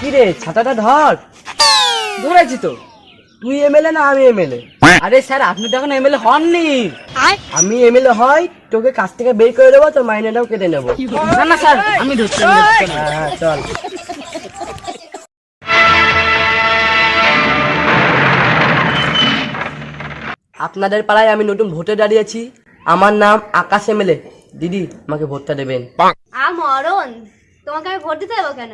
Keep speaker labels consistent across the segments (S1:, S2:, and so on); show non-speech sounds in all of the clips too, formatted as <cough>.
S1: কি রে ছাতাটা ধর।
S2: ধরেছি তো।
S1: তুই এমএলএ না আমি এমএলএ?
S2: আরে স্যার আপনি তো এখন এমএলএ হননি।
S1: আমি এমএলএ হয় তোকে কাছ থেকে বের করে দেবো তোর মাইনেটাও কেটে নেব।
S2: না না স্যার আমি ধরছি।
S1: হ্যাঁ হ্যাঁ চল। আপনাদের পাড়ায় আমি নতুন ভোটে দাঁড়িয়েছি। আমার নাম আকাশ এমএলএ। দিদি আমাকে ভোটটা দেবেন।
S3: আ মরণ তোমাকে আমি ভোট দিতে যাব কেন?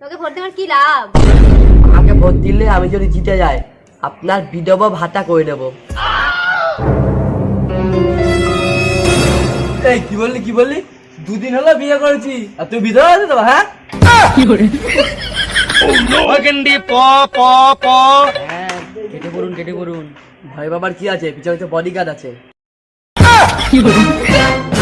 S3: তোমাকে ভোট দেওয়ার কি লাভ?
S1: আমাকে ভোট দিলে আমি যদি জিতে যাই আপনার বিধবা ভাতা করে দেবো এই কি বললি কি বললি? দুদিন হলো বিয়ে করেছি। আর তুই বিধবা হতে দেবো হ্যাঁ?
S2: হ্যাঁ কেটে পড়ুন কেটে পড়ুন।
S1: ভয় বাবার কি আছে? পিছনে তো বডিগার্ড আছে। পালিয়ে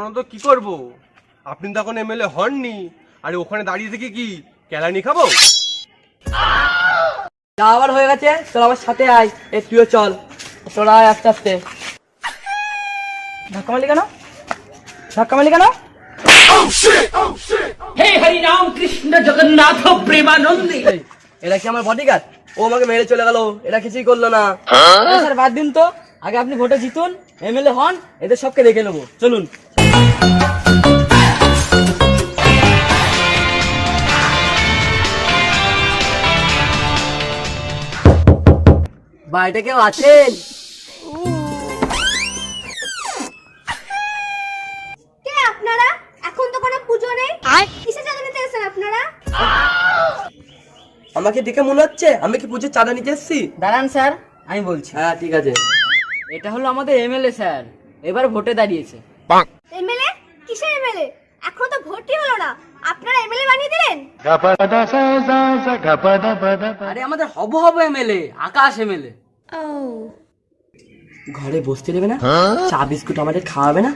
S4: মতো কি করব? আপনি তো এখন এমএলএ হননি। আরে ওখানে দাঁড়িয়ে থেকে কি কেলানি খাব?
S1: যা আবার হয়ে গেছে চল আমার সাথে আয়। এ তুইও চল। তোরা আয় আস্তে আস্তে। ধাক্কা মারলি কেন? ধাক্কা মারলি কেন?
S2: হে হরি রাম কৃষ্ণ জগন্নাথ প্রেমানন্দে।
S1: এরা কি আমার বডিগার্ড ও আমাকে মেরে চলে গেল। এরা কিছুই করল না।
S2: স্যার বাদ দিন তো। আগে আপনি ভোটে জিতুন এমএলএ হন এদের সবকে দেখে নেব। চলুন।
S1: বাড়িতে কেউ আছেন?
S3: কে আপনারা? এখন তো কোনো পুজো নেই। কিসে চাঁদা নিতে এসেছেন আপনারা?
S1: আমাকে দেখে মনে হচ্ছে আমি কি পুজোর চাঁদা নিতে এসেছি?
S2: দাঁড়ান স্যার আমি বলছি।
S1: হ্যাঁ ঠিক আছে।
S2: এটা হলো আমাদের এমএলএ স্যার। এবার ভোটে দাঁড়িয়েছে।
S3: এমএলএ? কিসের এমএলএ? এখন তো ভোটই হলো না। আপনারা এমএলএ বানিয়ে দিলেন?
S2: আরে আমাদের হব হব এমএলএ আকাশ এমএলএ।
S1: ঘরে বসতে দেবে না? চা বিস্কুট আমাদের খাওয়াবে না?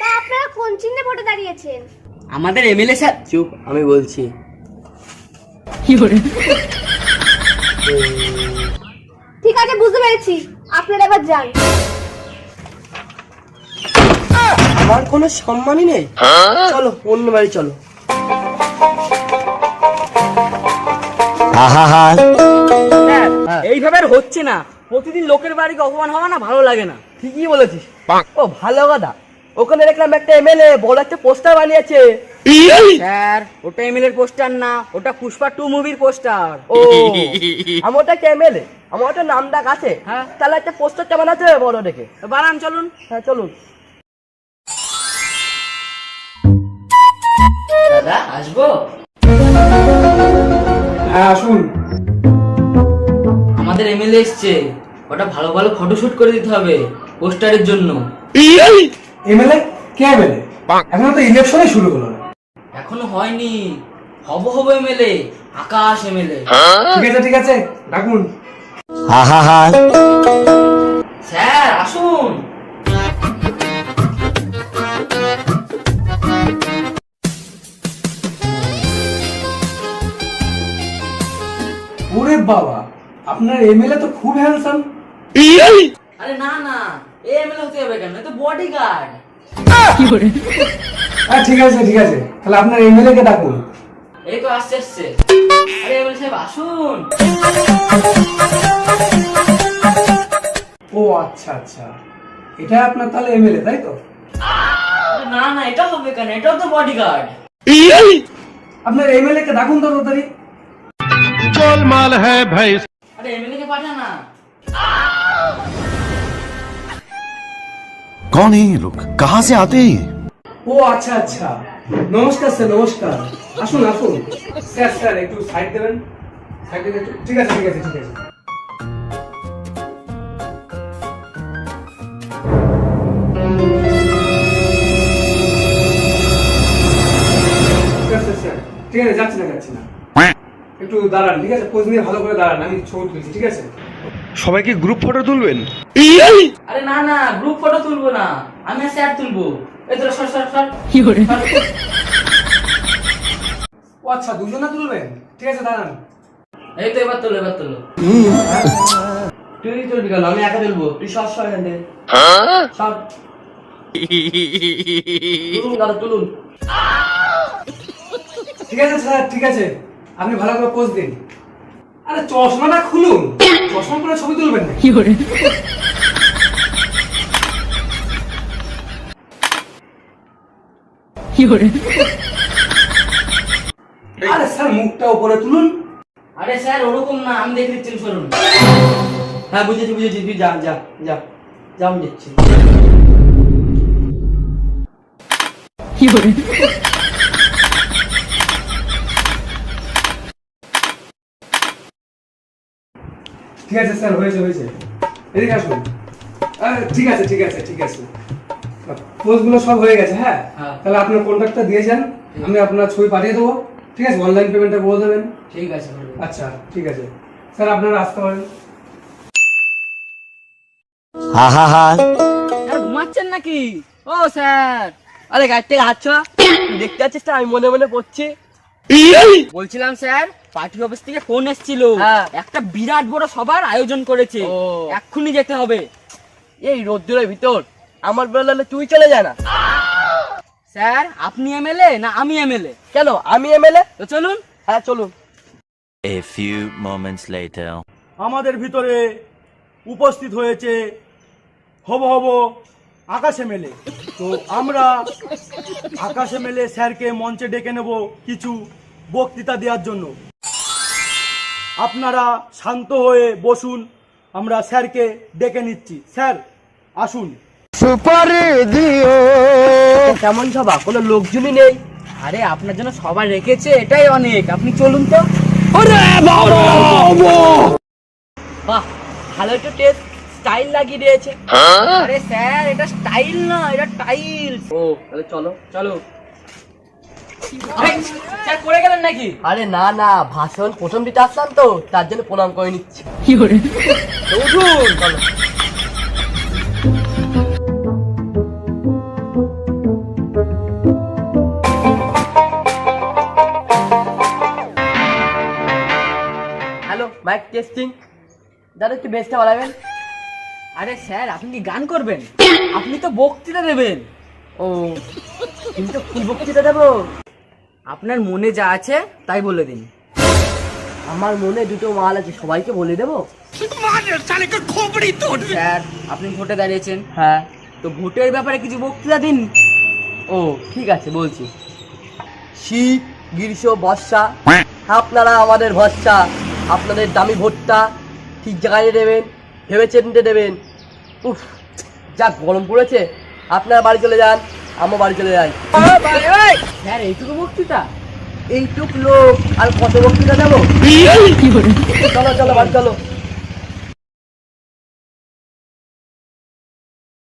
S3: তা আপনারা কোন চিহ্নে ভোটে দাঁড়িয়েছেন?
S2: আমাদের এমএলএ স্যার।
S1: চুপ আমি বলছি।
S3: ঠিক আছে বুঝতে পেরেছি। আপনারা এবার যান।
S1: আমার কোনো সম্মানই নেই। চলো অন্য বাড়ি চলো।
S2: স্যার এইভাবে আর হচ্ছে না। প্রতিদিন লোকের বাড়িকে অপমান হওয়া না ভালো লাগে না।
S1: ঠিকই বলেছিস। ও ভালো কথা। ওখানে দেখলাম একটা এমএলএ বড় একটা পোস্টার বানিয়েছে।
S2: স্যার ওটা এমএলএর পোস্টার না ওটা পুষ্পা টু মুভির পোস্টার।
S1: ও আমার ওটা একটা এমএলএ আমার ওটা নাম ডাক আছে।
S2: হ্যাঁ।
S1: তাহলে একটা পোস্টারটা বানাতে হবে বড় দেখে।
S2: বানান চলুন।
S1: হ্যাঁ চলুন।
S2: দাদা আসব?
S5: হ্যাঁ আসুন।
S2: আমাদের এমএলএ এসছে। ওটা ভালো ভালো ফটোশুট করে দিতে হবে পোস্টারের জন্য।
S5: এমএলএ? কে এমএলএ? এখনও তো ইলেকশনই শুরু হলো না।
S2: এখনও হয়নি। হব হব এমএলএ আকাশ এমএলএ।
S5: ঠিক আছে ঠিক আছে ডাকুন।
S2: স্যার আসুন।
S5: বাবা আপনার এমএলএ তো খুব হ্যান্ডসাম
S2: আরে না না এ এমএলএ হতে হবে কেন? তো বডিগার্ড
S5: হ্যাঁ ঠিক আছে ঠিক আছে। তাহলে আপনার এমএলএ কে ডাকুন?
S2: এই তো আসছে আসছে। আরে এমএলএ সাহেব আসুন।
S5: ও আচ্ছা আচ্ছা। এটা আপনার তাহলে এমএলএ তাই তো?
S2: না না এটা হবে কেন? এটাও তো বডিগার্ড
S5: আপনার এমএলএ কে ডাকুন তো তাড়াতাড়ি
S2: আরে এমএলএ কে পাঠা না
S6: कौन है ये लोग कहाँ से आते हैं ये
S5: ও আচ্ছা আচ্ছা নমস্কার স্যার নমস্কার আসুন আসুন স্যার স্যার একটু সাইড দেবেন সাইড দেবেন একটু ঠিক আছে ঠিক আছে ঠিক আছে স্যার, স্যার, স্যার, ঠিক আছে যাচ্ছি না যাচ্ছি না একটু দাঁড়ান ঠিক আছে? পোজ নিয়ে ভালো করে দাঁড়ান আমি ছবি তুলছি ঠিক আছে?
S4: সবাইকে গ্রুপ ফটো তুলবেন?
S2: আরে না না গ্রুপ ফটো তুলবো না। আমি স্যার তুলবো। এই তো সর সর সর। সর।
S5: আচ্ছা দুজনে তুলবেন? ঠিক আছে দাঁড়ান।
S1: এই তো এবার তোলো এবার তোলো। তুই তুলবি কেন? আমি একা তুলবো। তুই সব সব এখান থেকে। সব তুলুন দাদা তুলুন।
S5: ঠিক আছে স্যার ঠিক আছে। আপনি ভালো করে পোজ দিন। আরে চশমাটা খুলুন। <coughs> চশমা পরে ছবি তুলবেন না কি করে? কি করে? আরে স্যার মুখটা উপরে তুলুন।
S1: আরে স্যার ওরকম না আমি দেখে দিচ্ছি শুনুন হ্যাঁ বুঝেছি বুঝেছি তুই যা যা যা যা আমি দিচ্ছি
S5: ঠিক আছে স্যার হয়েছে হয়েছে। এদিকে আসুন। ঠিক আছে ঠিক আছে ঠিক আছে। পোস্টগুলো সব হয়ে গেছে হ্যাঁ?
S1: হ্যাঁ।
S5: তাহলে আপনার কন্ট্যাক্টটা দিয়ে যান আমি আপনার ছবি পাঠিয়ে দেবো। ঠিক আছে অনলাইন পেমেন্টটা করে দেবেন।
S1: ঠিক আছে
S5: আচ্ছা ঠিক আছে। স্যার আপনারা আসতে পারেন।
S2: ঘুমাচ্ছেন নাকি? ও স্যার।
S1: আরে গাড়ি থেকে হাত <coughs> দেখতে পাচ্ছিস আমি মনে মনে পড়ছি।
S2: বলছিলাম স্যার পার্টি অফিস থেকে ফোন এসেছিল।
S1: হ্যাঁ।
S2: একটা বিরাট বড় সবার আয়োজন করেছে। এক্ষুনি যেতে হবে।
S1: এই রোদ্দুরের ভিতর আমার বেরোলে তুই চলে যা না।
S2: স্যার আপনি এমএলএ না আমি এমএলএ?
S1: কেন আমি এমএলএ?
S2: তো চলুন।
S1: হ্যাঁ চলুন।
S7: A few moments later.
S8: আমাদের ভিতরে উপস্থিত হয়েছে হব হব আকাশে মেলে। তো আমরা আকাশে মেলে স্যারকে মঞ্চে ডেকে নেব কিছু বক্তৃতা দেওয়ার জন্য। আপনারা শান্ত হয়ে বসুন আমরা স্যারকে ডেকে নিচ্ছি। স্যার আসুন।
S1: কেমন সভা কোনো লোকজনই নেই।
S2: আরে আপনার জন্য সবার রেখেছে এটাই অনেক। আপনি চলুন তো।
S1: বাহ ভালো একটু টেস্ট স্টাইল লাগিয়ে দিয়েছে।
S2: আরে স্যার এটা স্টাইল না এটা টাইলস
S1: ও তাহলে চলো
S2: চলো। এই, গেলেন নাকি?
S1: আরে না না ভাষণ প্রথম দিতে আসলাম তো তার জন্য প্রণাম করে নিচ্ছি। তো উঠুন চলো। হ্যালো মাইক টেস্টিং দাদা একটু বেসটা বাড়াবেন।
S2: আরে স্যার আপনি কি গান করবেন? আপনি তো বক্তৃতা দেবেন।
S1: ও কিন্তু ফুল বক্তৃতা দেবো।
S2: আপনার মনে যা আছে তাই বলে দিন।
S1: আমার মনে দুটো মাল আছে সবাইকে বলে দেবো?
S2: স্যার আপনি ভোটে দাঁড়িয়েছেন।
S1: হ্যাঁ।
S2: তো ভোটের ব্যাপারে কিছু বক্তৃতা দিন।
S1: ও ঠিক আছে বলছি। শীত গ্রীষ্ম বর্ষা আপনারা আমাদের ভরসা। আপনাদের দামি ভোটটা ঠিক জায়গায় দেবেন ভেবে চিনতে দেবেন। উফ যা গরম পড়েছে। আপনার বাড়ি চলে যান আমার বাড়ি চলে যাই
S2: স্যার এইটুকু বক্তৃতা?
S1: এইটুক লোক আর কত বক্তৃতা দেবো? চলো চলো বাড়ি চলো।